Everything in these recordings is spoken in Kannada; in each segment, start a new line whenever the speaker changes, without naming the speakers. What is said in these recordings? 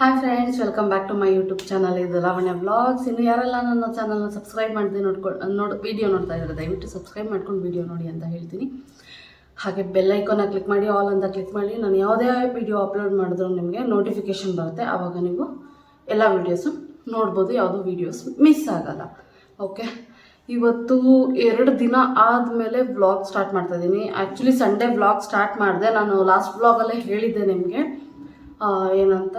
Hi friends welcome back to my YouTube channel ಇದು ಲಾವಣ್ಯ ಬ್ಲಾಗ್ಸ್ ಇನ್ನು ಯಾರೆಲ್ಲ ನನ್ನ ಚಾನಲ್ನ ಸಬ್ಸ್ಕ್ರೈಬ್ ಮಾಡಿದೆ ನೋಡ್ಕೊಂಡು ನೋಡಿ ವಿಡಿಯೋ ನೋಡ್ತಾ ಇದ್ದಾರೆ, ದಯವಿಟ್ಟು ಸಬ್ಸ್ಕ್ರೈಬ್ ಮಾಡ್ಕೊಂಡು ವೀಡಿಯೋ ನೋಡಿ ಅಂತ ಹೇಳ್ತೀನಿ. ಹಾಗೆ ಬೆಲ್ ಐಕಾನ ಕ್ಲಿಕ್ ಮಾಡಿ ಆಲ್ ಅಂತ ಕ್ಲಿಕ್ ಮಾಡಿ, ನಾನು ಯಾವುದೇ ವಿಡಿಯೋ ಅಪ್ಲೋಡ್ ಮಾಡಿದ್ರು ನಿಮಗೆ ನೋಟಿಫಿಕೇಷನ್ ಬರುತ್ತೆ. ಆವಾಗ ನೀವು ಎಲ್ಲ ವೀಡಿಯೋಸು ನೋಡ್ಬೋದು, ಯಾವುದೂ ವೀಡಿಯೋಸ್ ಮಿಸ್ ಆಗಲ್ಲ. ಓಕೆ ಇವತ್ತು ಎರಡು ದಿನ ಆದಮೇಲೆ ವ್ಲಾಗ್ ಸ್ಟಾರ್ಟ್ ಮಾಡ್ತಾ ಇದ್ದೀನಿ. ಆ್ಯಕ್ಚುಲಿ ಸಂಡೇ ವ್ಲಾಗ್ ಸ್ಟಾರ್ಟ್ ಮಾಡಿದೆ. ನಾನು ಲಾಸ್ಟ್ ವ್ಲಾಗಲ್ಲೇ ಹೇಳಿದ್ದೆ ನಿಮಗೆ. ಏನಂತ?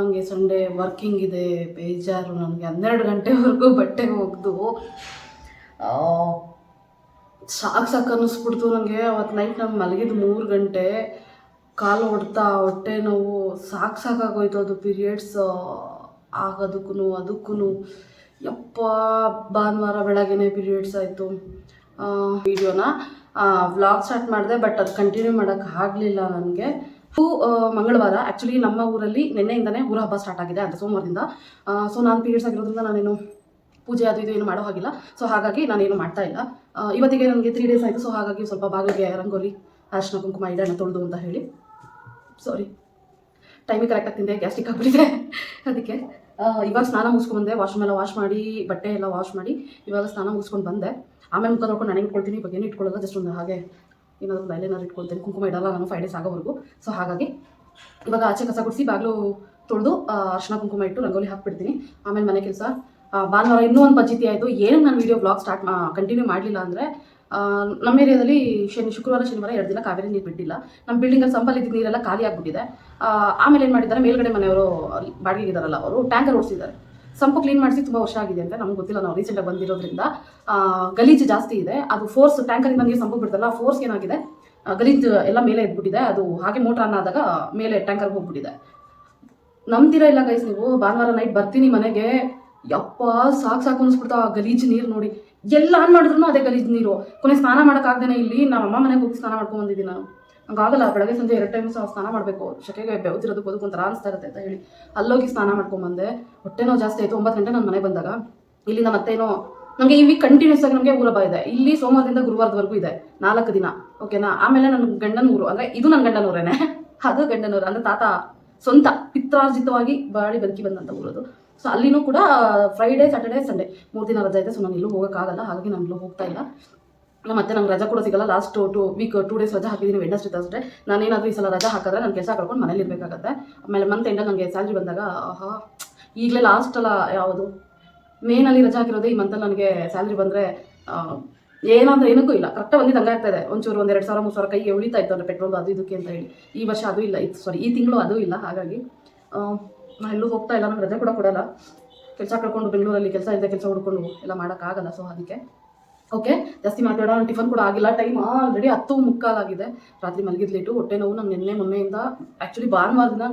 ನನಗೆ ಸಂಡೇ ವರ್ಕಿಂಗ್ ಇದೆ, ಬೇಜಾರು ನನಗೆ. ಹನ್ನೆರಡು ಗಂಟೆವರೆಗೂ ಬಟ್ಟೆ ಒಗೆದು. ಸಾಕು ಸಾಕು ಅನ್ನಿಸ್ಬಿಡ್ತು ನನಗೆ ಅವತ್ತು ನೈಟ್ ನಾನು ಮಲಗಿದ್ದು ಮೂರು ಗಂಟೆ. ಕಾಲು ಹೊಡ್ತಾ ಹೊಟ್ಟೆ ನೋವು, ಸಾಕು ಸಾಕಾಗೋಯ್ತು ಅದು ಪೀರಿಯಡ್ಸ್ ಆಗೋದಕ್ಕೂ ಅದಕ್ಕೂ ಯಪ್ಪ, ಭಾನುವಾರ ಬೆಳಗ್ಗೆ ಪೀರಿಯಡ್ಸ್ ಆಯಿತು. ವಿಡಿಯೋನ ವ್ಲಾಗ್ ಸ್ಟಾರ್ಟ್ ಮಾಡಿದೆ ಬಟ್ ಅದು ಕಂಟಿನ್ಯೂ ಮಾಡೋಕ್ಕೆ ಆಗಲಿಲ್ಲ ನನಗೆ. ಮಂಗಳವಾರ. ಆ್ಯಕ್ಚುಲಿ ನಮ್ಮ ಊರಲ್ಲಿ ನಿನ್ನೆಯಿಂದನೇ ಊರ ಹಬ್ಬ ಸ್ಟಾರ್ಟ್ ಆಗಿದೆ ಅಂತ ಸೋಮವಾರದಿಂದ. ಸೊ ನಾನು ಪೀರಿಯಡ್ಸ್ ಆಗಿರೋದ್ರಿಂದ ನಾನೇನು ಪೂಜೆ ಅದು ಇದು ಏನು ಮಾಡೋ ಹಾಗಿಲ್ಲ. ಸೊ ಹಾಗಾಗಿ ನಾನೇನು ಮಾಡ್ತಾ ಇಲ್ಲ. ಇವತ್ತಿಗೆ ನನಗೆ ತ್ರೀ ಡೇಸ್ ಆಯಿತು. ಸೊ ಹಾಗಾಗಿ ಸ್ವಲ್ಪ ಬಾಗಿಲಿಗೆ ರಂಗೋಲಿ, ಅರಿಶಿನ, ಕುಂಕುಮ ಇಡೋಣ ತೊಳೆದು ಅಂತ ಹೇಳಿ. ಸಾರಿ ಟೈಮಿಗೆ ಕರೆಕ್ಟಾಗಿ ತಿಂದೆ. ಗ್ಯಾಸ್ಟಿಕ್ ಆಗ್ಬಿಟ್ಟಿದೆ. ಅದಕ್ಕೆ ಇವಾಗ ಸ್ನಾನ ಮುಗಿಸ್ಕೊಂಡ್ಬಂದೆ ವಾಶ್ರೂಮ್ ಎಲ್ಲ ವಾಶ್ ಮಾಡಿ, ಬಟ್ಟೆ ಎಲ್ಲ ವಾಶ್ ಮಾಡಿ ಇವಾಗ ಸ್ನಾನ ಮುಗಿಸ್ಕೊಂಡು ಬಂದೆ. ಆಮೇಲೆ ಮುಖ ನೋಡ್ಕೊಂಡು ನನಗೆ ಇಟ್ಕೊಳ್ತೀನಿ ಇವಾಗ ಏನು ಇಟ್ಕೊಳ್ಳೋಲ್ಲ ಜಸ್ಟ್ ಒಂದು ಹಾಗೆ ಏನಾದರೂ ಒಂದು ಐಲೈನರ್ ಇಟ್ಕೊಳ್ತೀನಿ ಕುಂಕುಮ ಇಡಲ್ಲ ನಾನು ಫೈವ್ ಡೇಸ್ ಆಗೋವರೆಗೂ. ಸೊ ಹಾಗಾಗಿ ಇವಾಗ ಆಚೆ ಕಸ ಗುಡಿಸಿ ಬಾಗಿಲು ತೊಳೆದು ಅರ್ಶಿನ ಕುಂಕುಮ ಇಟ್ಟು ರಂಗೋಲಿ ಹಾಕ್ಬಿಡ್ತೀನಿ. ಆಮೇಲೆ ಮನೆ ಕೆಲಸ. ಭಾನುವಾರ ಇನ್ನೂ ಒಂದು ಪದ್ಧತಿ ಆಯಿತು. ಏನು ನಾನು ವೀಡಿಯೋ ಬ್ಲಾಗ್ ಸ್ಟಾರ್ಟ್ ಕಂಟಿನ್ಯೂ ಮಾಡಲಿಲ್ಲ ಅಂದರೆ ನಮ್ಮ ಏರಿಯಾದಲ್ಲಿ ಶನಿ, ಶುಕ್ರವಾರ, ಶನಿವಾರ ಎರಡು ದಿನ ಕಾವೇರಿ ನೀರು ಬಿಟ್ಟಿಲ್ಲ. ನಮ್ಮ ಬಿಲ್ಡಿಂಗಲ್ಲಿ ಸಂಬಲ್ ಇದ್ದಿದ್ದ ನೀರೆಲ್ಲ ಖಾಲಿ ಆಗಿಬಿಟ್ಟಿದೆ. ಆಮೇಲೆ ಏನು ಮಾಡಿದ್ದಾರೆ? ಮೇಲ್ಗಡೆ ಮನೆಯವರು ಬಾಡಿಗೆಗಿದ್ದಾರಲ್ಲ ಅವರು ಟ್ಯಾಂಕರ್ ಓಡಿಸಿದ್ದಾರೆ. ಸಂಪು ಕ್ಲೀನ್ ಮಾಡಿಸಿ ತುಂಬ ವರ್ಷ ಆಗಿದೆ ಅಂತ ನಮ್ಗೆ ಗೊತ್ತಿಲ್ಲ. ನಾವು ರೀಸೆಂಟಾಗಿ ಬಂದಿರೋದ್ರಿಂದ ಗಲೀಜು ಜಾಸ್ತಿ ಇದೆ. ಅದು ಫೋರ್ಸ್ ಟ್ಯಾಂಕರಿಂದ ನೀರು ಸಂಪು ಬಿಡ್ತಲ್ಲ ಫೋರ್ಸ್ ಏನಾಗಿದೆ? ಗಲೀಜು ಎಲ್ಲ ಮೇಲೆ ಎದ್ಬಿಟ್ಟಿದೆ. ಅದು ಹಾಗೆ ಮೋಟ್ರ್ ಆನ್ ಆದಾಗ ಮೇಲೆ ಟ್ಯಾಂಕರ್ಗೆ ಹೋಗ್ಬಿಟ್ಟಿದೆ. ನಂಬ್ತೀರಾ ಇಲ್ಲ ಗೈಸ್ ನೀವು? ಭಾನುವಾರ ನೈಟ್ ಬರ್ತೀನಿ ಮನೆಗೆ. ಯಪ್ಪ, ಸಾಕು ಸಾಕು ಅನ್ಸ್ಬಿಡ್ತಾ ಗಲೀಜು ನೀರು ನೋಡಿ. ಎಲ್ಲ ಆನ್ ಮಾಡಿದ್ರು ಅದೇ ಗಲೀಜು ನೀರು. ಕೊನೆ ಸ್ನಾನ ಮಾಡೋಕ್ಕಾಗ್ದೇನೆ ಇಲ್ಲಿ. ನಮ್ಮ ಅಮ್ಮ ಮನೆಗೆ ಹೋಗಿ ಸ್ನಾನ ಮಾಡ್ಕೊಂಡು ಬಂದಿದ್ದೀನಿ. ನಾನು ಹಂಗಾಗಲ್ಲ, ಬೆಳಗ್ಗೆ ಸಂಜೆ ಎರಡು ಟೈಮ್ ಸಹ ಸ್ನಾನ ಮಾಡಬೇಕು. ಶಕೆಗೆ ಬೆವತಿರೋದು ಬದುಕು ಒಂಥರ ಅನಿಸ್ತಾ ಇರುತ್ತೆ ಅಂತ ಹೇಳಿ. ಅಲ್ಲೋಗಿ ಸ್ನಾನ ಮಾಡ್ಕೊಂಬಂದೆ ಹೊಟ್ಟೆ ನೋವು ಜಾಸ್ತಿ ಆಯಿತು. ಒಂಬತ್ತು ಗಂಟೆ ನಾನು ಮನೆ ಬಂದಾಗ, ಇಲ್ಲಿಂದ ಮತ್ತೇನೋ ನಮಗೆ ಈ ವೀಕ್ ಕಂಟಿನ್ಯೂಸ್ ಆಗಿ ನಮಗೆ ಊರ ಇದೆ ಇಲ್ಲಿ ಸೋಮವಾರದಿಂದ ಗುರುವಾರದವರೆಗೂ ಇದೆ. ನಾಲ್ಕು ದಿನ ಓಕೆನಾ ಆಮೇಲೆ ನನ್ನ ಗಂಡನ ಊರು, ಅಂದರೆ ಇದು ನನ್ನ ಗಂಡನ ಊರೇನೆ ಅದು ಗಂಡನ ಊರು ಅಂದರೆ ತಾತ ಸ್ವಂತ, ಪಿತ್ರಾರ್ಜಿತವಾಗಿ ಬಾಳಿ ಬದುಕಿ ಬಂದಂಥ ಊರದು ಸೊ ಅಲ್ಲಿನೂ ಕೂಡ ಫ್ರೈಡೇ ಸ್ಯಾಟರ್ಡೇ ಸಂಡೇ ಮೂರು ದಿನ ರಜೆ ಇದೆ ಸೊ ನಾನು ಎಲ್ಲೂ ಹೋಗೋಕ್ಕಾಗಲ್ಲ. ಹಾಗಾಗಿ ನಾನು ಹೋಗ್ತಾ ಇಲ್ಲ. ಮತ್ತೆ ನಂಗೆ ರಜಾ ಕೂಡ ಸಿಗಲ್ಲ. Last two week two days ರಜಾ ಹಾಕಿದ್ದೀನಿ ವೆಡ್ನಸ್ಡೇ ತರ್ಸ್ಡೇ ನಾನೇನಾದರೂ ಈ ಸಲ ರಜಾ ಹಾಕಿದ್ರೆ ನಾನು ಕೆಲಸ ಕಳ್ಕೊಂಡು ಮನೇಲಿ ಇರಬೇಕಾಗತ್ತೆ. ಆಮೇಲೆ ಮಂತ್ ಎಂಡಲ್ಲಿ ನನಗೆ ಸ್ಯಾಲ್ರಿ ಬಂದಾಗ, ಆಹಾ, ಈಗಲೇ ಲಾಸ್ಟ್ ಅಲ್ಲ, ಯಾವುದು? ಮೇನಲ್ಲಿ ರಜಾ ಹಾಕಿರೋದೇ ಈ ಮಂತಲ್ಲಿ ನನಗೆ ಸ್ಯಾಲ್ರಿ ಬಂದರೆ ಏನಾದರೂ ಏನಕ್ಕೂ ಇಲ್ಲ. ಕರೆಕ್ಟ್ ಬಂದಿದ್ದು ಹಂಗೆ ಆಗ್ತಾ ಇದೆ. ಒಂಚೂರು ಒಂದು ಎರಡು ಸಾವಿರ, ಮೂರು ಸಾವಿರ ಕೈಗೆ ಉಳಿತಾ ಇತ್ತು ಅಂದರೆ ಪೆಟ್ರೋಲ್ ಅದು ಇದಕ್ಕೆ ಅಂತ ಹೇಳಿ. ಈ ವರ್ಷ ಅದು ಇಲ್ಲ. ಇತ್ತು ಸಾರಿ ಈ ತಿಂಗಳು ಅದು ಇಲ್ಲ. ಹಾಗಾಗಿ ನಾನು ಎಲ್ಲೂ ಹೋಗ್ತಾ ಇಲ್ಲ. ನಂಗೆ ರಜೆ ಕೂಡ ಕೊಡಲ್ಲ. ಕೆಲಸ ಕಳ್ಕೊಂಡು ಬೆಂಗಳೂರಲ್ಲಿ ಕೆಲಸ ಇದೆ ಕೆಲಸ ಹುಡ್ಕೊಂಡು ಎಲ್ಲ ಮಾಡೋಕ್ಕಾಗಲ್ಲ. ಸೊ ಅದಕ್ಕೆ ಓಕೆ ಜಾಸ್ತಿ ಮಾತಾಡೋಣ ಟಿಫನ್ ಕೂಡ ಆಗಿಲ್ಲ. ಟೈಮ್ ಆಲ್ರೆಡಿ ಹತ್ತು ಮುಕ್ಕಾಲಾಗಿದೆ ರಾತ್ರಿ ಮಲಗಿದ್ಲೇಟು ಹೊಟ್ಟೆ ನೋವು ನಂಗೆ ನಿನ್ನೆ ಮೊನ್ನೆಯಿಂದ ಆ್ಯಕ್ಚುಲಿ ಭಾನುವಾರ ದಿನ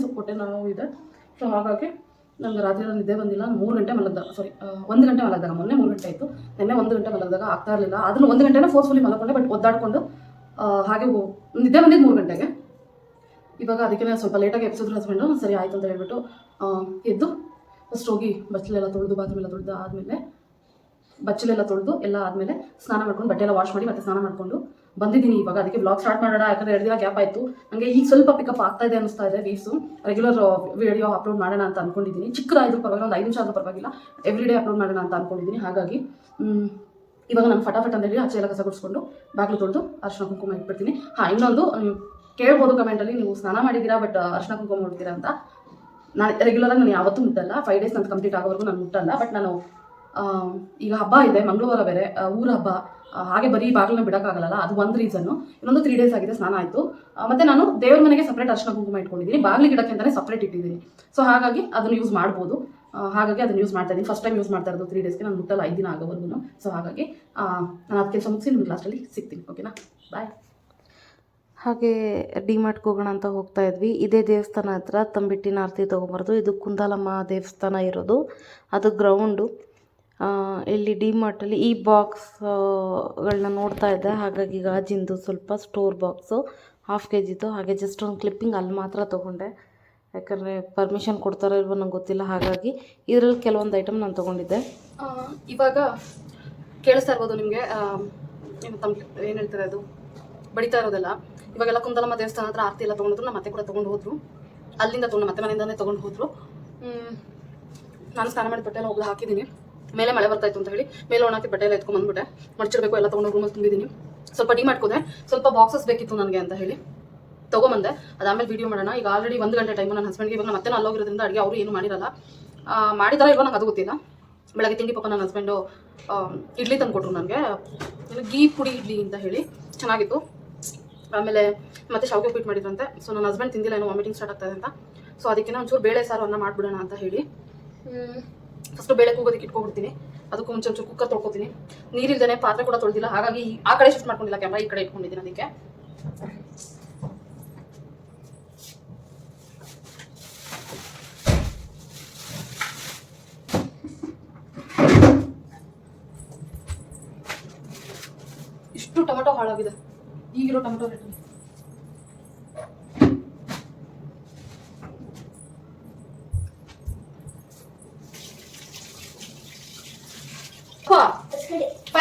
ಸ್ವಲ್ಪ ಹೊಟ್ಟೆ ನೋವು ಇದೆ. ಸೊ ಹಾಗಾಗಿ ನಂಗೆ ರಾತ್ರಿ ನಾನು ನಿದ್ದೆ ಬಂದಿಲ್ಲ. ಮೂರು ಗಂಟೆ ಮಲಗ್ದಾಗ ಸಾರಿ ಒಂದು ಗಂಟೆ ಮಲಗ್ದಾಗ, ಮೊನ್ನೆ ಮೂರು ಗಂಟೆ ಆಯಿತು. ನಿನ್ನೆ ಒಂದು ಗಂಟೆ ಮಲಗ್ದಾಗ ಆಗ್ತಾ ಇರಲಿಲ್ಲ. ಅದನ್ನು ಒಂದು ಗಂಟೆನ ಫೋರ್ಸ್ಫುಲಿ ಮಲ್ಕೊಂಡೆ ಬಟ್ ಒದ್ದಾಡಿಕೊಂಡು ಹಾಗೆ ನಿದ್ದೆ ಬಂದಿದ್ದು ಮೂರು ಗಂಟೆಗೆ. ಇವಾಗ ಅದಕ್ಕೆ ಸ್ವಲ್ಪ ಲೇಟಾಗಿ ಎಪ್ಸಿದ್ರು ಹಸ್ಬೆಂಡು ಸರಿ ಆಯಿತು ಅಂತ ಹೇಳ್ಬಿಟ್ಟು ಎದ್ದು ಫಸ್ಟ್ ಹೋಗಿ ಬಚ್ಚಲೆಲ್ಲ ತೊಳೆದು ಬಾತ್ರೂಮ್ ಎಲ್ಲ ತೊಳೆದು ಆದಮೇಲೆ ಬಚ್ಚಲೆಲ್ಲ ತೊಳೆದು ಎಲ್ಲ ಆದಮೇಲೆ ಸ್ನಾನ ಮಾಡ್ಕೊಂಡು ಬಟ್ಟೆ ಎಲ್ಲ ವಾಶ್ ಮಾಡಿ ಮತ್ತೆ ಸ್ನಾನ ಮಾಡ್ಕೊಂಡು ಬಂದಿದ್ದೀನಿ ಇವಾಗ. ಅದಕ್ಕೆ ಬ್ಲಾಗ್ ಸ್ಟಾರ್ಟ್ ಮಾಡೋಣ. ಯಾಕಂದ್ರೆ ಎರಡು ದಿನ ಗ್ಯಾಪ್ ಆಯಿತು. ನನಗೆ ಈಗ ಸ್ವಲ್ಪ ಪಿಕಪ್ ಆಗ್ತಾ ಇದೆ ಅನಿಸ್ತಾ ಇದೆ ವೀಸು ರೆಗ್ಯುಲರ್ ವಿಡಿಯೋ ಅಪ್ಲೋಡ್ ಮಾಡೋಣ ಅಂತ ಅನ್ಕೊಂಡಿದ್ದೀನಿ. ಚಿಕ್ಕದಾದ್ರೂ ಪರವಾಗಿಲ್ಲ. ಒಂದು ಐದು ನಿಮಿಷ ಆದರೂ ಪರವಾಗಿಲ್ಲ. ಎವ್ರಿ ಡೇ ಅಪ್ಲೋಡ್ ಮಾಡೋಣ ಅಂತ ಅನ್ಕೊಂಡಿದ್ದೀನಿ. ಹಾಗಾಗಿ ಇವಾಗ ನಾನು ಫಟಾಫಟ್ ಅಂತ ಹೇಳಿ ಆಚೆ ಎಲ್ಲ ಕಸ ಗುಡಿಸ್ಕೊಂಡು ಬಾಗಿಲು ತೊಳೆದು ಅರ್ಶಿನ ಕುಂಕುಮ ಇಟ್ಬಿಡ್ತೀನಿ. ಹಾಂ, ಇನ್ನೊಂದು ಕೇಳ್ಬೋದು ಕಮೆಂಟಲ್ಲಿ ನೀವು ಸ್ನಾನ ಮಾಡಿದ್ದೀರಾ ಬಟ್ ಅರ್ಶಿನ ಕುಂಕುಮ ಮುಡ್ತೀರಾ ಅಂತ. ನಾನು ರೆಗ್ಯುಲರಾಗಿ ನಾನು ಯಾವತ್ತೂ ಮುಟ್ಟಲ್ಲ. ಫೈವ್ ಡೇಸ್ ನಾನು ಕಂಪ್ಲೀಟ್ ಆಗೋವರೆಗೂ ನಾನು ಮುಟ್ಟಲ್ಲ. ಬಟ್ ನಾನು ಈಗ ಹಬ್ಬ ಇದೆ, ಮಂಗಳವಾರ ಬೇರೆ ಊರ ಹಬ್ಬ. ಹಾಗೆ ಬರೀ ಬಾಗಿಲನ್ನ ಬಿಡೋಕ್ಕಾಗಲ್ಲ, ಅದು ಒಂದು ರೀಸನ್ನು ಇನ್ನೊಂದು ತ್ರೀ ಡೇಸ್ ಆಗಿದೆ, ಸ್ನಾನ ಆಯಿತು. ಮತ್ತು ನಾನು ದೇವ್ರ ಮನೆಗೆ ಸಪ್ರೇಟ್ ಅರ್ಶನ ಕುಂಕುಮ ಇಟ್ಕೊಂಡಿದ್ದೀನಿ. ಬಾಗಿಲಿಗೆ ಗಿಡಕ್ಕೆ ಅಂತಲೇ ಸಪ್ರೇಟ್ ಇಟ್ಟಿದ್ದೀನಿ. ಸೊ ಹಾಗಾಗಿ ಅದನ್ನು ಯೂಸ್ ಮಾಡ್ಬೋದು. ಹಾಗಾಗಿ ಅದನ್ನು ಯೂಸ್ ಮಾಡ್ತಾ ಇದ್ದೀನಿ. ಫಸ್ಟ್ ಟೈಮ್ ಯೂಸ್ ಮಾಡ್ತಾ ಇರೋದು ತ್ರೀ ಡೇಸ್ಗೆ ನಾನು ಮುಟ್ಟಲ್ಲ, ಐದು ದಿನ ಆಗೋವರೆಗೂ ಸೊ ಹಾಗಾಗಿ ನಾನು ಅದಕ್ಕೆ ಕೆಲಸ ಮುಗಿಸಿ ನಿಮ್ಗೆ ಲಾಸ್ಟಲ್ಲಿ ಸಿಗ್ತೀನಿ. ಓಕೆನಾ ಬಾಯ್
ಹಾಗೆ ಡಿಮಾರ್ಟ್ಗೆ ಹೋಗೋಣ ಅಂತ ಹೋಗ್ತಾ ಇದ್ವಿ. ಇದೇ ದೇವಸ್ಥಾನ ಹತ್ರ ತಂಬಿಟ್ಟಿನ ಆರತಿ ತೊಗೊಂಬರ್ದು. ಇದು ಕುಂದಾಲಮ್ಮ ದೇವಸ್ಥಾನ ಇರೋದು. ಅದು ಗ್ರೌಂಡು ಇಲ್ಲಿ ಡಿಮಾರ್ಟಲ್ಲಿ ಈ ಬಾಕ್ಸ್ಗಳನ್ನ ನೋಡ್ತಾ ಇದ್ದೆ. ಹಾಗಾಗಿ ಗಾಜಿಂದು ಸ್ವಲ್ಪ ಸ್ಟೋರ್ ಬಾಕ್ಸು ಹಾಫ್ ಕೆ ಜಿದು ಹಾಗೆ ಜಸ್ಟ್ ಒಂದು ಕ್ಲಿಪ್ಪಿಂಗ್ ಅಲ್ಲಿ ಮಾತ್ರ ತೊಗೊಂಡೆ. ಯಾಕಂದರೆ ಪರ್ಮಿಷನ್ ಕೊಡ್ತಾರೋ ಇಲ್ವೋ ನಂಗೆ ಗೊತ್ತಿಲ್ಲ. ಹಾಗಾಗಿ ಇದರಲ್ಲಿ ಕೆಲವೊಂದು ಐಟಮ್ ನಾನು ತೊಗೊಂಡಿದ್ದೆ.
ಇವಾಗ ಕೇಳಿಸ್ತಾ ಇರ್ಬೋದು ನಿಮಗೆ. ಏನು ತಮ್ಮ ಏನು ಹೇಳ್ತಾರೆ ಅದು? ಬಡಿತಾ ಇರೋದಿಲ್ಲ. ಇವಾಗೆಲ್ಲ ಕುಂದಲಮ್ಮ ದೇವಸ್ಥಾನ ಹತ್ರ ಆರತಿ ಎಲ್ಲ ತೊಗೊಂಡ್ರು ನಮ್ಮ ಮತ್ತೆ ಕೂಡ ತೊಗೊಂಡು ಹೋದ್ರು. ಅಲ್ಲಿಂದ ತೊಗೊಂಡು, ಮತ್ತೆ ಮನೆಯಿಂದನೇ ತೊಗೊಂಡು ಹೋದ್ರು. ನಾನು ಸ್ನಾನ ಮಾಡಿ ಬಟ್ಟೆ ಎಲ್ಲ ಒಬ್ಬಳು ಹಾಕಿದ್ದೀನಿ. ಮೇಲೆ ಮಳೆ ಬರ್ತಾಯಿತ್ತು ಅಂತ ಹೇಳಿ ಮೇಲೆ ಒಣಾಕಿ ಬಟ್ಟೆ ಎಲ್ಲ ಎತ್ಕೊಂಡ್ ಬಂದ್ಬಿಟ್ಟೆ. ಮಡ್ಚಿಡ್ಬೇಕು, ಎಲ್ಲ ತೊಗೊಂಡು ರೂಮಲ್ಲಿ ತುಂಬಿದ್ದೀನಿ ಸ್ವಲ್ಪ ಡಿ ಮಾಡ್ಕೋದೆ ಸ್ವಲ್ಪ ಬಾಕ್ಸಸ್ ಬೇಕಿತ್ತು ನನಗೆ ಅಂತ ಹೇಳಿ ತೊಗೊಂಬಂದೆ. ಅದಾದ್ಮೇಲೆ ವಿಡಿಯೋ ಮಾಡೋಣ. ಈಗ ಆಲ್ರೆಡಿ ಒಂದು ಗಂಟೆ ಟೈಮು ನನ್ನ ಹಸ್ಬೆಂಡ್ಗೆ ಇವಾಗ ಮತ್ತೆ ಅಲ್ಲೋಗಿರೋದ್ರಿಂದ ಅಡುಗೆ ಅವರು ಏನು ಮಾಡಿರಲ್ಲ. ಮಾಡಿದಾರ ಇವಾಗ ನಂಗೆ ಅದು ಗೊತ್ತಿಲ್ಲ. ಬೆಳಗ್ಗೆ ತಿಂಡಿ ಪಾಪ ನನ್ನ ಹಸ್ಬೆಂಡು ಇಡ್ಲಿ ತಂದು ಕೊಟ್ರು ನನಗೆ. ಗೀ ಪುಡಿ ಇಡ್ಲಿ ಅಂತ ಹೇಳಿ ಚೆನ್ನಾಗಿತ್ತು. ಆಮೇಲೆ ಮತ್ತೆ ಶಾವಿಗೆ ಉಪ್ಪಿಟ್ಟು ಮಾಡಿದ್ರಂತೆ. ಸೊ ನನ್ನ ಹಸ್ಬೆಂಡ್ ತಿಂದಿಲ್ಲ, ಏನೋ ವಾಮಿಟಿಂಗ್ ಸ್ಟಾರ್ಟ್ ಆಗ್ತದೆ ಅಂತ. ಸೊ ಅದಕ್ಕೆ ಒಂಚೂರು ಬೇಳೆ ಸಾರು ಅನ್ನ ಮಾಡಿಬಿಡೋಣ ಅಂತ ಹೇಳಿ. ಫಸ್ಟು ಬೇಳೆ ಕೂಗೋದಕ್ಕೆ ಇಟ್ಕೊಬಿಡ್ತೀನಿ ಅದಕ್ಕೂ ಮುಂಚೆ ಒಂಚೂರು ಕುಕ್ಕರ್ ತೊಳ್ಕೊತೀನಿ. ನೀರಿಲ್ದೇ ಪಾತ್ರೆ ಕೂಡ ತೊಳೆದಿಲ್ಲ. ಹಾಗಾಗಿ ಆ ಕಡೆ ಶಿಫ್ಟ್ ಮಾಡ್ಕೊಂಡಿಲ್ಲ ಕ್ಯಾಮ್ರಾ ಈ ಕಡೆ ಇಟ್ಕೊಂಡಿದ್ದೀನಿ ಅದಕ್ಕೆ. ಇಷ್ಟು ಟೊಮೆಟೊ ಹಾಳಾಗಿದೆ. ಈಗಿರೋ tomato rate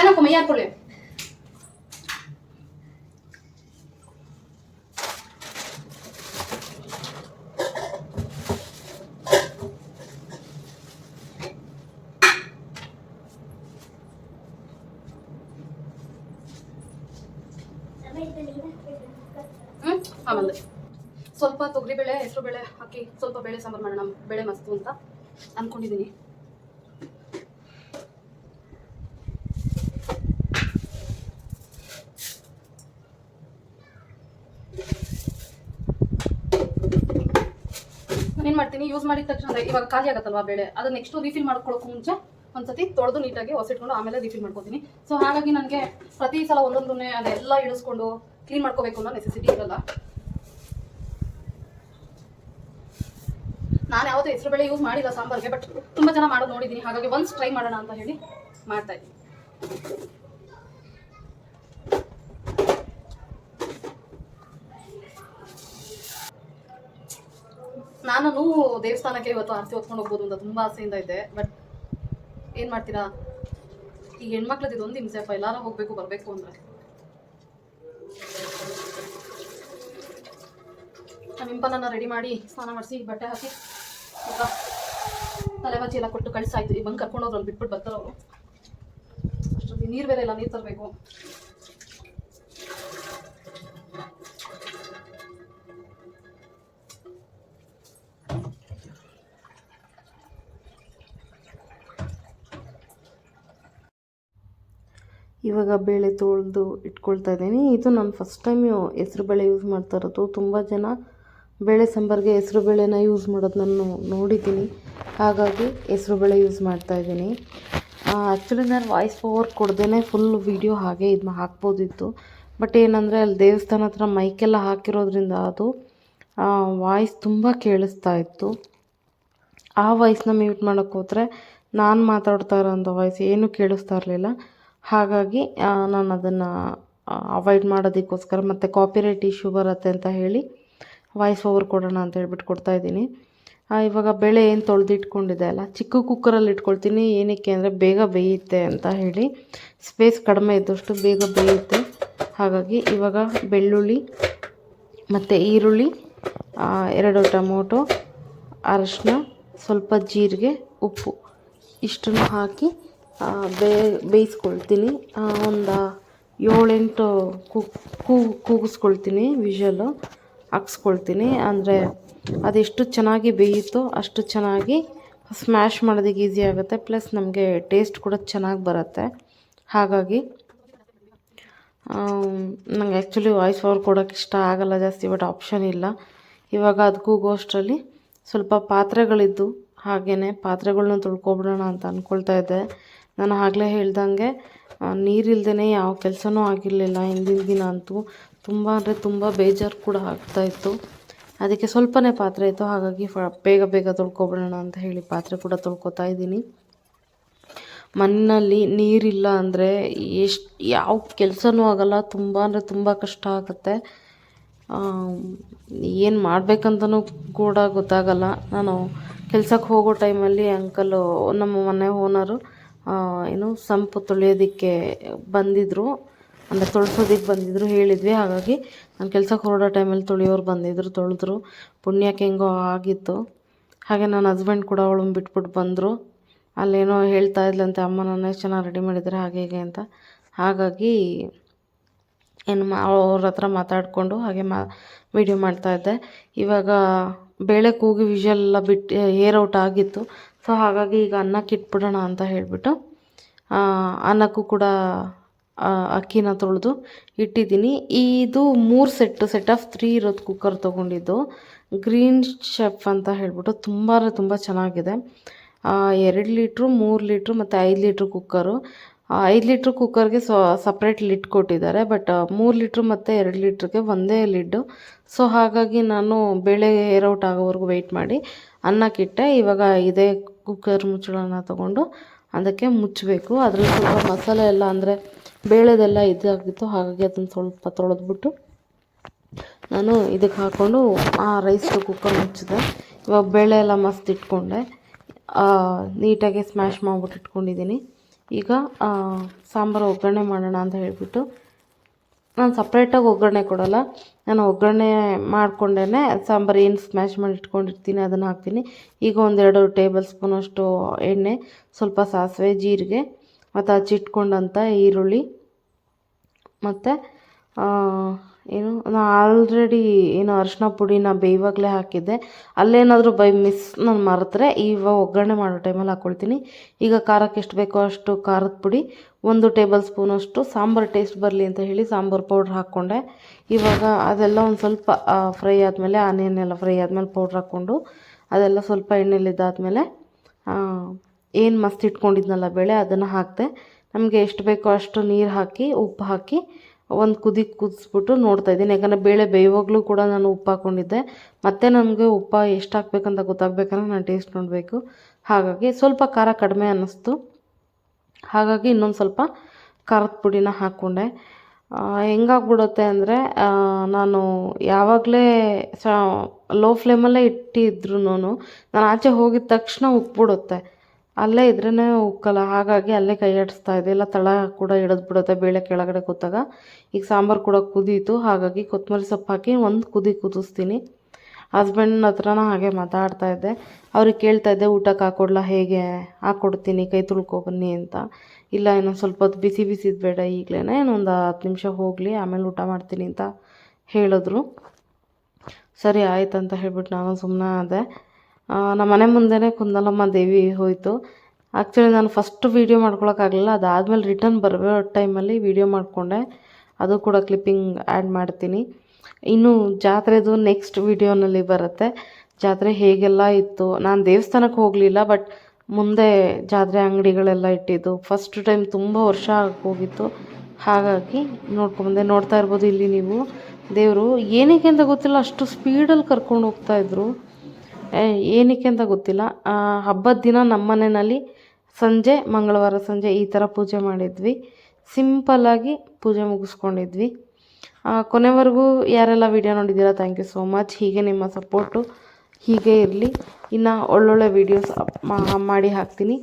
Ahora no comía por él. ಆಮೇಲೆ ಸ್ವಲ್ಪ ತೊಗರಿಬೇಳೆ ಹೆಸರು ಬೇಳೆ ಹಾಕಿ ಸ್ವಲ್ಪ ಬೇಳೆ ಸಾಂಬಾರು ಮಾಡೋಣ, ಬೇಳೆ ಮಸ್ತು ಅಂತ ಅಂದ್ಕೊಂಡಿದ್ದೀನಿ ಯೂಸ್ ಮಾಡಿದ ತಕ್ಷಣ ಇವಾಗ ಖಾಲಿ ಆಗತ್ತಲ್ವಾ ಬೇಳೆ? ಅದನ್ನ ನೆಕ್ಸ್ಟ್ ರೀಫಿಲ್ ಮಾಡ್ಕೊಳ್ಳೋಕೆ ಮುಂಚೆ ಒಂದ್ಸತಿ ತೊಳೆದು ನೀಟಾಗಿ ಹೊಸಿಟ್ಕೊಂಡು ಆಮೇಲೆ ರೀಫಿಲ್ ಮಾಡ್ಕೊತೀನಿ. ಸೊ ಹಾಗಾಗಿ ನನಗೆ ಪ್ರತಿ ಸಲ ಒಂದೊಂದನ್ನೇ ಅದೆಲ್ಲ ಇಳಿಸ್ಕೊಂಡು ಕ್ಲೀನ್ ಮಾಡ್ಕೋಬೇಕು ಅನ್ನೋ ನೆಸೆಸಿಟಿ ಇರಲ್ಲ. ನಾನು ಯಾವುದೇ ಹೆಸರು ಬೇಳೆ ಯೂಸ್ ಮಾಡಿಲ್ಲ ಸಾಂಬಾರ್ಗೆ ಬಟ್ ತುಂಬ ಜನ ಮಾಡೋದು ನೋಡಿದ್ದೀನಿ ಹಾಗಾಗಿ ಒನ್ಸ್ ಟ್ರೈ ಮಾಡೋಣ ಅಂತ ಹೇಳಿ ಮಾಡ್ತಾ ಇದ್ದೀನಿ. ನಾನು ದೇವಸ್ಥಾನಕ್ಕೆ ಇವತ್ತು ಆರತಿ ಹೊತ್ಕೊಂಡು ಹೋಗ್ಬೋದು ಅಂತ ತುಂಬ ಆಸೆಯಿಂದ ಇದ್ದೆ. ಬಟ್ ಏನು ಮಾಡ್ತೀರಾ? ಈ ಹೆಣ್ಮಕ್ಳದ್ದು ಇದೊಂದು ಹಿಂಸೆಪ್ಪ ಎಲ್ಲಾರು ಹೋಗ್ಬೇಕು, ಬರಬೇಕು ಅಂದ್ರೆ. ಇಂಪನನ್ನ ರೆಡಿ ಮಾಡಿ ಸ್ನಾನ ಮಾಡಿಸಿ, ಬಟ್ಟೆ ಹಾಕಿ ತಲೆ ತಲೆಬಾಚಿ ಎಲ್ಲ ಕೊಟ್ಟು ಕಳಿಸಾಯ್ತು. ಈಗ ಬಂದು ಕರ್ಕೊಂಡು ಹೋದ್ರು, ಅಲ್ಲಿ ಬಿಟ್ಬಿಟ್ಟು ಬರ್ತಾರೆ ಅವರು ಅಷ್ಟೊತ್ತಿಗೆ ನೀರು ಬೇರೆ ಇಲ್ಲ ನೀರು ತರಬೇಕು.
ಇವಾಗ ಬೇಳೆ ತೊಳೆದು ಇಟ್ಕೊಳ್ತಾ ಇದ್ದೀನಿ. ಇದು ನಾನು ಫಸ್ಟ್ ಟೈಮ್ ಹೆಸ್ರು ಬೇಳೆ ಯೂಸ್ ಮಾಡ್ತಾ ಇರೋದು. ತುಂಬ ಜನ ಬೇಳೆ ಸಾಂಬಾರಿಗೆ ಹೆಸ್ರು ಬೇಳೆನ ಯೂಸ್ ಮಾಡೋದು ನಾನು ನೋಡಿದ್ದೀನಿ. ಹಾಗಾಗಿ ಹೆಸ್ರು ಬೇಳೆ ಯೂಸ್ ಮಾಡ್ತಾ ಇದ್ದೀನಿ. ಆ್ಯಕ್ಚುಲಿ ನಾನು ವಾಯ್ಸ್ ಓವರ್ ಕೊಡ್ದೇ ಫುಲ್ ವೀಡಿಯೋ ಹಾಗೆ ಇದು ಹಾಕ್ಬೋದಿತ್ತು. ಬಟ್ ಏನಂದರೆ ಅಲ್ಲಿ ದೇವಸ್ಥಾನ ಹತ್ರ ಮೈಕೆಲ್ಲ ಹಾಕಿರೋದ್ರಿಂದ ಅದು ವಾಯ್ಸ್ ತುಂಬ ಕೇಳಿಸ್ತಾ ಇತ್ತು. ಆ ವಾಯ್ಸ್ನ ಮ್ಯೂಟ್ ಮಾಡೋಕ್ಕೆ ಹೋದರೆ ನಾನು ಮಾತಾಡ್ತಾ ಇರೋಂಥ ವಾಯ್ಸ್ ಏನೂ ಕೇಳಿಸ್ತಾ ಇರಲಿಲ್ಲ. ಹಾಗಾಗಿ ನಾನು ಅದನ್ನು ಅವಾಯ್ಡ್ ಮಾಡೋದಕ್ಕೋಸ್ಕರ ಮತ್ತು ಕಾಪಿರೈಟ್ ಇಶ್ಯೂ ಬರುತ್ತೆ ಅಂತ ಹೇಳಿ ವಾಯ್ಸ್ ಓವರ್ ಕೊಡೋಣ ಅಂತ ಹೇಳ್ಬಿಟ್ಟು ಕೊಡ್ತಾ ಇದ್ದೀನಿ. ಇವಾಗ ಬೇಳೆ ಏನು ತೊಳೆದಿಟ್ಕೊಂಡಿದೆ ಅಲ್ಲ, ಚಿಕ್ಕ ಕುಕ್ಕರಲ್ಲಿ ಇಟ್ಕೊಳ್ತೀನಿ, ಏನಕ್ಕೆ ಅಂದರೆ ಬೇಗ ಬೇಯುತ್ತೆ ಅಂತ ಹೇಳಿ ಸ್ಪೇಸ್ ಕಡಿಮೆ ಇದ್ದಷ್ಟು ಬೇಗ ಬೇಯುತ್ತೆ. ಹಾಗಾಗಿ ಇವಾಗ ಬೆಳ್ಳುಳ್ಳಿ ಮತ್ತು ಈರುಳ್ಳಿ ಎರಡು ಟೊಮೊಟೊ, ಅರಶಿನ, ಸ್ವಲ್ಪ ಜೀರಿಗೆ, ಉಪ್ಪು, ಇಷ್ಟನ್ನು ಹಾಕಿ ಬೇ, ಬೇಯಿಸ್ಕೊಳ್ತೀನಿ. ಒಂದು ಏಳೆಂಟು ಕೂ ಕೂಗಿಸ್ಕೊಳ್ತೀನಿ ವಿಷಲು ಹಾಕ್ಸ್ಕೊಳ್ತೀನಿ. ಅಂದರೆ ಅದೆಷ್ಟು ಚೆನ್ನಾಗಿ ಬೇಯುತ್ತೋ ಅಷ್ಟು ಚೆನ್ನಾಗಿ ಸ್ಮ್ಯಾಶ್ ಮಾಡೋದಕ್ಕೆ ಈಸಿ ಆಗುತ್ತೆ. ಪ್ಲಸ್ ನಮಗೆ ಟೇಸ್ಟ್ ಕೂಡ ಚೆನ್ನಾಗಿ ಬರುತ್ತೆ. ಹಾಗಾಗಿ ನಂಗೆ ಆ್ಯಕ್ಚುಲಿ ವಾಯ್ಸ್ ಓವರ್ ಕೊಡೋಕ್ಕೆ ಇಷ್ಟ ಆಗಲ್ಲ ಜಾಸ್ತಿ ಬಟ್ ಆಪ್ಷನ್ ಇಲ್ಲ. ಇವಾಗ ಅದು ಕೂಗೋಷ್ಟರಲ್ಲಿ ಸ್ವಲ್ಪ ಪಾತ್ರೆಗಳಿದ್ದು ಹಾಗೆಯೇ ಪಾತ್ರೆಗಳನ್ನ ತೊಳ್ಕೊಬಿಡೋಣ ಅಂತ ಅಂದ್ಕೊಳ್ತಾ ಇದ್ದೆ. ನಾನು ಆಗಲೇ ಹೇಳ್ದಂಗೆ ನೀರಿಲ್ದೇ ಯಾವ ಕೆಲಸನೂ ಆಗಿರಲಿಲ್ಲ ಹಿಂದಿನ ದಿನ ಅಂತೂ. ತುಂಬ ಅಂದರೆ ತುಂಬ ಬೇಜಾರು ಕೂಡ ಆಗ್ತಾಯಿತ್ತು ಅದಕ್ಕೆ ಸ್ವಲ್ಪನೇ ಪಾತ್ರೆ ಇತ್ತು ಹಾಗಾಗಿ ಫ, ಬೇಗ ಬೇಗ ತೊಳ್ಕೊಬಿಡೋಣ ಅಂತ ಹೇಳಿ ಪಾತ್ರೆ ಕೂಡ ತೊಳ್ಕೊತಾ ಇದ್ದೀನಿ. ಮಣ್ಣಲ್ಲಿ ನೀರಿಲ್ಲ ಅಂದರೆ ಎಷ್ಟು, ಯಾವ ಕೆಲಸನೂ ಆಗಲ್ಲ. ತುಂಬ ಅಂದರೆ ತುಂಬ ಕಷ್ಟ ಆಗುತ್ತೆ. ಏನು ಮಾಡಬೇಕಂತನೂ ಕೂಡ ಗೊತ್ತಾಗಲ್ಲ. ನಾನು ಕೆಲ್ಸಕ್ಕೆ ಹೋಗೋ ಟೈಮಲ್ಲಿ ಅಂಕಲು, ನಮ್ಮ ಮನೆ ಓನರು ಏನು ಸಂಪು ತೊಳೆಯೋದಕ್ಕೆ ಬಂದಿದ್ದರು ಅಂದರೆ ತೊಳ್ಸೋದಕ್ಕೆ ಬಂದಿದ್ದರು ಹೇಳಿದ್ವಿ. ಹಾಗಾಗಿ ನಾನು ಕೆಲ್ಸಕ್ಕೆ ಹೊರಡೋ ಟೈಮಲ್ಲಿ ತೊಳೆಯೋರು ಬಂದಿದ್ದರು ತೊಳೆದ್ರು. ಪುಣ್ಯಕ್ಕೆ ಹೆಂಗೋ ಆಗಿತ್ತು. ಹಾಗೆ ನನ್ನ ಹಸ್ಬೆಂಡ್ ಕೂಡ ಅವಳು ಬಿಟ್ಬಿಟ್ಟು ಬಂದರು. ಅಲ್ಲೇನೋ ಹೇಳ್ತಾ ಇದ್ಲಂತೆ ಅಮ್ಮ ನನ್ನ ಎಷ್ಟು ಚೆನ್ನಾಗಿ ರೆಡಿ ಮಾಡಿದ್ದಾರೆ ಹಾಗೆ, ಹೀಗೆ ಅಂತ. ಹಾಗಾಗಿ ಏನು ಮಾ, ಅವ್ರ ಹತ್ರ ಮಾತಾಡಿಕೊಂಡು ಹಾಗೆ ಮಾ ವೀಡಿಯೋ ಮಾಡ್ತಾಯಿದ್ದೆ ಇವಾಗ, ಬೇಳೆ ಕೂಗಿ ವಿಷಲ್ ಎಲ್ಲ ಬಿಟ್ಟು ಏರ್ ಔಟ್ ಆಗಿತ್ತು. ಸೊ ಹಾಗಾಗಿ ಈಗ ಅನ್ನಕ್ಕೆ ಇಟ್ಬಿಡೋಣ ಅಂತ ಹೇಳಿಬಿಟ್ಟು ಅನ್ನಕ್ಕೂ ಕೂಡ ಅಕ್ಕಿನ ತೊಳೆದು ಇಟ್ಟಿದ್ದೀನಿ. ಇದು ಮೂರು ಸೆಟ್ಟು, ಸೆಟ್ ಆಫ್ ತ್ರೀ ಇರೋದು ಕುಕ್ಕರ್ ತೊಗೊಂಡಿದ್ದು. ಗ್ರೀನ್ ಶೆಫ್ ಅಂತ ಹೇಳಿಬಿಟ್ಟು ತುಂಬ ತುಂಬ ಚೆನ್ನಾಗಿದೆ. ಎರಡು ಲೀಟ್ರು, ಮೂರು ಲೀಟ್ರು ಮತ್ತು ಐದು ಲೀಟ್ರ್ ಕುಕ್ಕರು ಐದು ಲೀಟ್ರ್ ಕುಕ್ಕರ್ಗೆ ಸೊ ಸಪ್ರೇಟ್ ಲಿಡ್ ಕೊಟ್ಟಿದ್ದಾರೆ ಬಟ್ ಮೂರು ಲೀಟ್ರ್ ಮತ್ತು ಎರಡು ಲೀಟ್ರಿಗೆ ಒಂದೇ ಲಿಡ್ಡು ಸೊ ಹಾಗಾಗಿ ನಾನು ಬೇಳೆ ಏರ್ ಔಟ್ ಆಗೋವರೆಗೂ ವೆಯ್ಟ್ ಮಾಡಿ. ಅನ್ನಕ್ಕಿಟ್ಟೆ ಇವಾಗ ಇದೇ ಕುಕ್ಕರ್ ಮುಚ್ಚಳನ ತೊಗೊಂಡು ಅದಕ್ಕೆ ಮುಚ್ಚಬೇಕು. ಅದರಲ್ಲಿ ಸ್ವಲ್ಪ ಮಸಾಲೆ ಎಲ್ಲ ಅಂದರೆ ಬೇಳೆದೆಲ್ಲ ಇದಾಗಿತ್ತು. ಹಾಗಾಗಿ ಅದನ್ನು ಸ್ವಲ್ಪ ತೊಳೆದ್ಬಿಟ್ಟು ನಾನು ಇದಕ್ಕೆ ಹಾಕ್ಕೊಂಡು ಆ ರೈಸ್ ಕುಕ್ಕರ್ ಮುಚ್ಚಿದೆ. ಇವಾಗ ಬೇಳೆ ಎಲ್ಲ ಮಸ್ತ್ ಇಟ್ಕೊಂಡೆ. ನೀಟಾಗಿ ಸ್ಮ್ಯಾಶ್ ಮಾಡ್ಬಿಟ್ಟು ಇಟ್ಕೊಂಡಿದ್ದೀನಿ ಈಗ ಸಾಂಬಾರು ಒಗ್ಗರಣೆ ಮಾಡೋಣ ಅಂತ ಹೇಳಿಬಿಟ್ಟು ನಾನು ಸಪ್ರೇಟಾಗಿ ಒಗ್ಗರಣೆ ಕೊಡಲ್ಲ. ನಾನು ಒಗ್ಗರಣೆ ಮಾಡಿಕೊಂಡೇನೆ ಸಾಂಬಾರು ಏನು ಸ್ಮ್ಯಾಶ್ ಮಾಡಿ ಇಟ್ಕೊಂಡಿರ್ತೀನಿ, ಅದನ್ನು ಹಾಕ್ತೀನಿ. ಈಗ ಒಂದೆರಡು ಟೇಬಲ್ ಸ್ಪೂನಷ್ಟು ಎಣ್ಣೆ, ಸ್ವಲ್ಪ ಸಾಸಿವೆ, ಜೀರಿಗೆ, ಮತ್ತು ಹಚ್ಚಿಟ್ಕೊಂಡಂಥ ಈರುಳ್ಳಿ, ಮತ್ತು ಏನು ನಾನು ಆಲ್ರೆಡಿ ಏನು ಪುಡಿ ಪುಡಿನ ಬೇಯುವಾಗಲೇ ಹಾಕಿದ್ದೆ. ಅಲ್ಲೇನಾದರೂ ಬೈ ಮಿಸ್ ನಾನು ಮರೆತರೆ ಇವಾಗ ಒಗ್ಗರಣೆ ಮಾಡೋ ಟೈಮಲ್ಲಿ ಹಾಕ್ಕೊಳ್ತೀನಿ ಈಗ ಖಾರಕ್ಕೆ ಎಷ್ಟು ಬೇಕೋ ಅಷ್ಟು ಖಾರದ ಪುಡಿ, ಒಂದು ಟೇಬಲ್ ಸ್ಪೂನಷ್ಟು ಸಾಂಬಾರು ಟೇಸ್ಟ್ ಬರಲಿ ಅಂತ ಹೇಳಿ ಸಾಂಬಾರು ಪೌಡ್ರ್ ಹಾಕ್ಕೊಂಡೆ. ಇವಾಗ ಅದೆಲ್ಲ ಒಂದು ಸ್ವಲ್ಪ ಫ್ರೈ ಆದಮೇಲೆ ಆನಿಯನ್ ಎಲ್ಲ ಫ್ರೈ ಆದಮೇಲೆ ಪೌಡ್ರ್ ಹಾಕ್ಕೊಂಡು ಅದೆಲ್ಲ ಸ್ವಲ್ಪ ಎಣ್ಣೆಲಿ ಇದಾದಮೇಲೆ ಏನು ಮಸ್ತ್ ಇಟ್ಕೊಂಡಿದ್ನಲ್ಲ ಬೇಳೆ ಅದನ್ನು ಹಾಕಿದೆ. ನಮಗೆ ಎಷ್ಟು ಬೇಕೋ ಅಷ್ಟು ನೀರು ಹಾಕಿ, ಉಪ್ಪು ಹಾಕಿ ಒಂದು ಕುದಿ ಕುದಿಸ್ಬಿಟ್ಟು ನೋಡ್ತಾ ಇದ್ದೀನಿ. ಯಾಕಂದರೆ ಬೇಳೆ ಬೇಯುವಾಗಲೂ ಕೂಡ ನಾನು ಉಪ್ಪು ಹಾಕ್ಕೊಂಡಿದ್ದೆ ಮತ್ತೆ ನನಗೆ ಉಪ್ಪು ಎಷ್ಟು ಹಾಕ್ಬೇಕಂತ ಗೊತ್ತಾಗಬೇಕಂದ್ರೆ ನಾನು ಟೇಸ್ಟ್ ನೋಡಬೇಕು. ಹಾಗಾಗಿ ಸ್ವಲ್ಪ ಖಾರ ಕಡಿಮೆ ಅನ್ನಿಸ್ತು. ಹಾಗಾಗಿ ಇನ್ನೊಂದು ಸ್ವಲ್ಪ ಖಾರದ ಪುಡಿನ ಹಾಕ್ಕೊಂಡೆ ಹೆಂಗಾಗ್ಬಿಡುತ್ತೆ ಅಂದರೆ ನಾನು ಯಾವಾಗಲೇ ಸ ಲೋ ಫ್ಲೇಮಲ್ಲೇ ಇಟ್ಟಿದ್ರು ನಾನು ಆಚೆ ಹೋಗಿದ ತಕ್ಷಣ ಉಕ್ಬಿಡುತ್ತೆ ಅಲ್ಲೇ ಇದ್ರೇ ಉಕ್ಕಲ್ಲ. ಹಾಗಾಗಿ ಅಲ್ಲೇ ಕೈ ಆಡಿಸ್ತಾ ಇದೆ ಇಲ್ಲ, ತಳ ಕೂಡ ಹಿಡಿದ್ಬಿಡುತ್ತೆ ಬೇಳೆ ಕೆಳಗಡೆ ಕೂತಾಗ. ಈಗ ಸಾಂಬಾರು ಕೂಡ ಕುದೀತು. ಹಾಗಾಗಿ ಕೊತ್ತಂಬರಿ ಸೊಪ್ಪು ಹಾಕಿ ಒಂದು ಕುದಿ ಕುದಿಸ್ತೀನಿ. ಹಸ್ಬೆಂಡ್ನ ಹತ್ರನೂ ಹಾಗೆ ಮಾತಾಡ್ತಾ ಇದ್ದೆ. ಅವ್ರಿಗೆ ಕೇಳ್ತಾ ಇದ್ದೆ, ಊಟಕ್ಕೆ ಹಾಕೊಡ್ಲ ಹೇಗೆ? ಹಾಕ್ಕೊಡ್ತೀನಿ ಕೈ ತುಳ್ಕೊ ಬನ್ನಿ ಅಂತ. ಇಲ್ಲ, ಇನ್ನೊಂದು ಸ್ವಲ್ಪ ಹೊತ್ತು ಬಿಸಿ ಬಿಸಿದು ಬೇಡ ಈಗಲೇ ಇನ್ನೊಂದು ಹತ್ತು ನಿಮಿಷ ಹೋಗಲಿ, ಆಮೇಲೆ ಊಟ ಮಾಡ್ತೀನಿ ಅಂತ ಹೇಳಿದ್ರು. ಸರಿ ಆಯ್ತು ಅಂತ ಹೇಳ್ಬಿಟ್ಟು ನಾನು ಸುಮ್ಮನೆ ಆದೆ. ನಮ್ಮ ಮನೆ ಮುಂದೆನೇ ಕುಂದಲಮ್ಮ ದೇವಿ ಹೋಯಿತು. ಆ್ಯಕ್ಚುಲಿ ನಾನು ಫಸ್ಟ್ ವೀಡಿಯೋ ಮಾಡ್ಕೊಳಕ್ಕಾಗಲಿಲ್ಲ, ಅದಾದಮೇಲೆ ರಿಟರ್ನ್ ಬರೋ ಟೈಮಲ್ಲಿ ವೀಡಿಯೋ ಮಾಡಿಕೊಂಡೆ. ಅದು ಕೂಡ ಕ್ಲಿಪ್ಪಿಂಗ್ ಆ್ಯಡ್ ಮಾಡ್ತೀನಿ. ಇನ್ನು ಜಾತ್ರೆದು ನೆಕ್ಸ್ಟ್ ವೀಡಿಯೋನಲ್ಲಿ ಬರುತ್ತೆ. ಜಾತ್ರೆ ಹೇಗೆಲ್ಲ ಇತ್ತು? ನಾನು ದೇವಸ್ಥಾನಕ್ಕೆ ಹೋಗಲಿಲ್ಲ ಬಟ್ ಮುಂದೆ ಜಾತ್ರೆ ಅಂಗಡಿಗಳೆಲ್ಲ ಇಟ್ಟಿದ್ದು. ಫಸ್ಟ್ ಟೈಮ್ ತುಂಬ ವರ್ಷ ಹೋಗಿತ್ತು. ಹಾಗಾಗಿ ನೋಡ್ಕೊಂಬಂದೆ. ನೋಡ್ತಾ ಇರ್ಬೋದು ಇಲ್ಲಿ ನೀವು. ದೇವರು ಏನಕ್ಕೆ ಅಂತ ಗೊತ್ತಿಲ್ಲ, ಅಷ್ಟು ಸ್ಪೀಡಲ್ಲಿ ಕರ್ಕೊಂಡು ಹೋಗ್ತಾಯಿದ್ರು ಏನಕ್ಕೆ ಅಂತ ಗೊತ್ತಿಲ್ಲ. ಹಬ್ಬದ ದಿನ ನಮ್ಮ ಮನೆಯಲ್ಲಿ ಸಂಜೆ, ಮಂಗಳವಾರ ಸಂಜೆ ಈ ಥರ ಪೂಜೆ ಮಾಡಿದ್ವಿ. ಸಿಂಪಲ್ಲಾಗಿ ಪೂಜೆ ಮುಗಿಸ್ಕೊಂಡಿದ್ವಿ. ಕೊನೆವರೆಗೂ ಯಾರೆಲ್ಲ ವಿಡಿಯೋ ನೋಡಿದ್ದೀರಾ ಥ್ಯಾಂಕ್ ಯು ಸೋ ಮಚ್ ಹೀಗೆ ನಿಮ್ಮ ಸಪೋರ್ಟು ಹೀಗೆ ಇರಲಿ. ಇನ್ನು ಒಳ್ಳೊಳ್ಳೆ ವೀಡಿಯೋಸ್ ಮಾಡಿ ಹಾಕ್ತೀನಿ.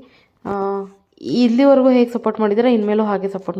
ಇಲ್ಲಿವರೆಗೂ ಹೇಗೆ ಸಪೋರ್ಟ್ ಮಾಡಿದ್ದೀರಾ, ಇನ್ಮೇಲೂ ಹಾಗೆ ಸಪೋರ್ಟ್